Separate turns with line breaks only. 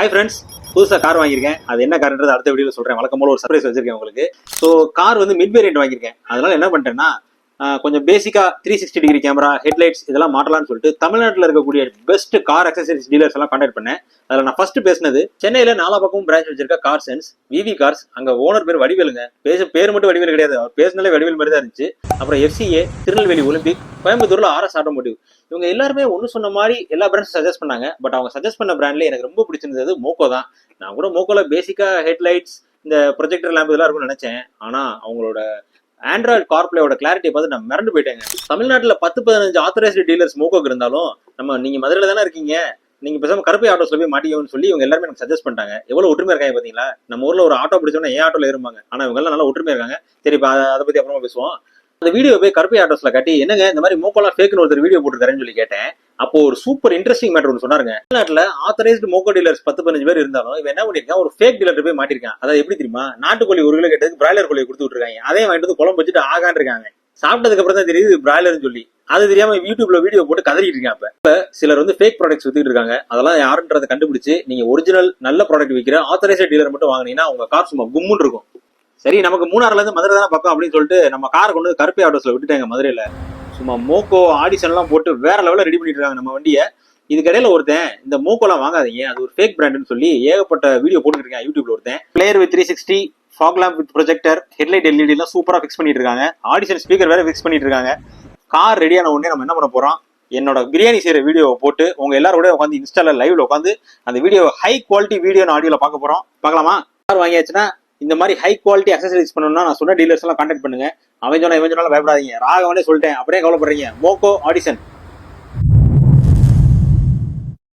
Hi friends புதுசாக car வாங்கியிருக்கேன். அது என்ன கார்ன்றது அடுத்த வீடியோவில் சொல்கிறேன் வழக்கம் போல ஒரு சர்ப்ரைஸ் வச்சிருக்கேன் உங்களுக்கு. ஸோ கார் வந்து மிட் வேரியன்ட் வாங்கியிருக்கேன். அதனால என்ன பண்ணிட்டேன்னா கொஞ்சம் பேசிக்காக three sixty degree camera headlights இதெல்லாம் மாட்டலாம்னு சொல்லிட்டு தமிழ்நாட்டில் இருக்கக்கூடிய பெஸ்ட் கார் அக்சசரிஸ் டீலர்ஸ் எல்லாம் கான்டாக்ட் பண்ணேன். அதில் நான் ஃபர்ஸ்ட் பேசினது சென்னையில் நாலா பக்கமும் பிரான்ச் வச்சிருக்க கார் சென்ஸ் விவி கார்ஸ் அங்கே ஓனர் பேர் வடிவேலுங்க. பேச பேர் மட்டும் வடிவேல் கிடையாது. அவர் பேசினாலே வடிவேல் மாதிரி தான் இருந்துச்சு. அப்புறம் எஃப்சிஏ திருநெல்வேலி ஒலிம்பிக் கோயம்புத்தூரில் ஆர்எஸ் ஆட்டோமோட்டிவ் இவங்க எல்லாருமே ஒன்று சொன்ன மாதிரி எல்லா பிராண்ட்ஸும் சஜஸ்ட் பண்ணாங்க. பட் அவங்க சஜஸ்ட் பண்ண பிராண்ட்ல எனக்கு ரொம்ப பிடிச்சிருந்தது மோக்கோ தான். நான் கூட மோக்கோவில் பேசிக்காக ஹெட்லைட்ஸ் இந்த ப்ரொஜெக்டர் லேம்ப் இதெல்லாம் இருக்கும்னு நினச்சேன். ஆனால் அவங்களோட ஆண்ட்ராய்டு கார்ப்ளேயோட கிளாரிட்டியை பார்த்து நான் மிரண்டு போயிட்டேங்க. தமிழ்நாட்டில் பத்து பதினஞ்சு ஆத்தரைஸ்டு டீலர்ஸ் மோக்கோக்கு இருந்தாலும் நம்ம நீங்கள் மதுரையில தானே இருக்கீங்க நீங்க பேசாம கருப்பை ஆட்டோஸ்ல போய் மாட்டிக்கணும்னு சொல்லி இவங்க எல்லாருமே எனக்கு சஜஸ்ட் பண்ணிட்டாங்க. எவ்வளவு ஒற்றுமை இருக்காங்க பாத்தீங்களா? நம்ம ஊர்ல ஒரு ஆட்டோ பிடிச்சோன்னா ஏன் ஆட்டோல ஏறுவாங்க ஆனா இவங்க எல்லாம் நல்லா ஒற்றுமையா இருக்காங்க. சரி அதை பத்தி அப்புறமா பேசுவோம். அந்த வீடியோ போய் கருப்பை ஆட்டோஸ்ல காட்டி என்னங்க இந்த மாதிரி மோக்கோலாம் ஃபேக்னு ஒருத்தர் வீடியோ போட்டுருக்காருன்னு சொல்லி கேட்டேன். அப்போ ஒரு சூப்பர் இன்ட்ரெஸ்டிங் மேட்டர் ஒன்று சொன்னாருங்க. தமிழ்நாட்டில் ஆத்தரைஸ்டு மோக்கோ டீலர்ஸ் பத்து பதினஞ்சு பேர் இருந்தாலும் இவன் என்ன பண்ணிருக்கான்? ஒரு ஃபேக் டீலர் போய் மாட்டிருக்கான். அதாவது எப்படி தெரியுமா? நாட்டுக்கோழி ஒரு கிலோ கேட்டதுக்கு பிராய்லர் கோழி கொடுத்து விட்டுருக்காங்க. அதே வாங்கிட்டு வந்து குழம்பு வச்சுட்டு ஆகான் இருக்காங்க. சாப்பிட்டதுக்கு அப்புறம் தான் தெரியுது பிராய்லர்னு சொல்லி. அது தெரியாம யூடியூப்ல வீடியோ போட்டு கதறிட்டு இருக்காங்க அப்ப இப்ப சிலர் வந்து ஃபேக் ப்ராடக்ட்ஸ் வித்துட்டு இருக்காங்க. அதெல்லாம் யாருன்றதை கண்டுபிடிச்சு நீங்க ஒரிஜினல் நல்ல ப்ராடக்ட் விற்கிற ஆத்தரைஸ்ட் டீலர் மட்டும் வாங்குனீங்கன்னா உங்க கார் சும்மா கும்முன்னு இருக்கும். சரி நமக்கு மூணாறுல இருந்து மதுரை தானே பக்கம் அப்படின்னு சொல்லிட்டு நம்ம கார் கொண்டு வந்து கருப்பை ஆட்டோஸ்ல விட்டுட்டாங்க மதுரையில. சும்மா மோக்கோ ஆடிஷன் எல்லாம் போட்டு வேற லெவலில் ரெடி பண்ணிட்டு இருக்காங்க நம்ம வண்டியை. இதுக்கடையில ஒருத்தன் இந்த மோக்கோலாம் வாங்காதீங்க அது ஒரு ஃபேக் பிராண்டுன்னு சொல்லி ஏகப்பட்ட வீடியோ போட்டுருக்கேன் யூடியூப்ல ஒருத்தன். Player with three sixty fog lamp with projector headlight LED எல்லாம் சூப்பராக ஃபிக்ஸ் பண்ணிட்டு இருக்காங்க. ஆடிஷன் ஸ்பீக்கர் வேற ஃபிக்ஸ் பண்ணிட்டு இருக்காங்க. கார் ரெடியான உடனே நம்ம என்ன பண்ண போறோம்? என்னோட பிரியாணி செய்யற வீடியோவை போட்டு உங்க எல்லாரோட உட்காந்து இன்ஸ்டால லைவ்ல உட்காந்து அந்த வீடியோ ஹை குவாலிட்டி வீடியோ ஆடியோல பார்க்க போறோம். பார்க்கலாமா? கார் வாங்கியாச்சுன்னா இந்த மாதிரி ஹை குவாலிட்டி அக்சசரிஸ் பண்ணணும்னா நான் சொன்ன டீலர்ஸ் எல்லாம் கான்டாக்ட் பண்ணுங்க. அவன் சொன்னா இவன் சொன்னாலும் பயப்படாதீங்க. ராகவனே சொல்லிட்டேன். அப்படியே கவலைப்படுறீங்க. மோக்கோ ஆடிஷன்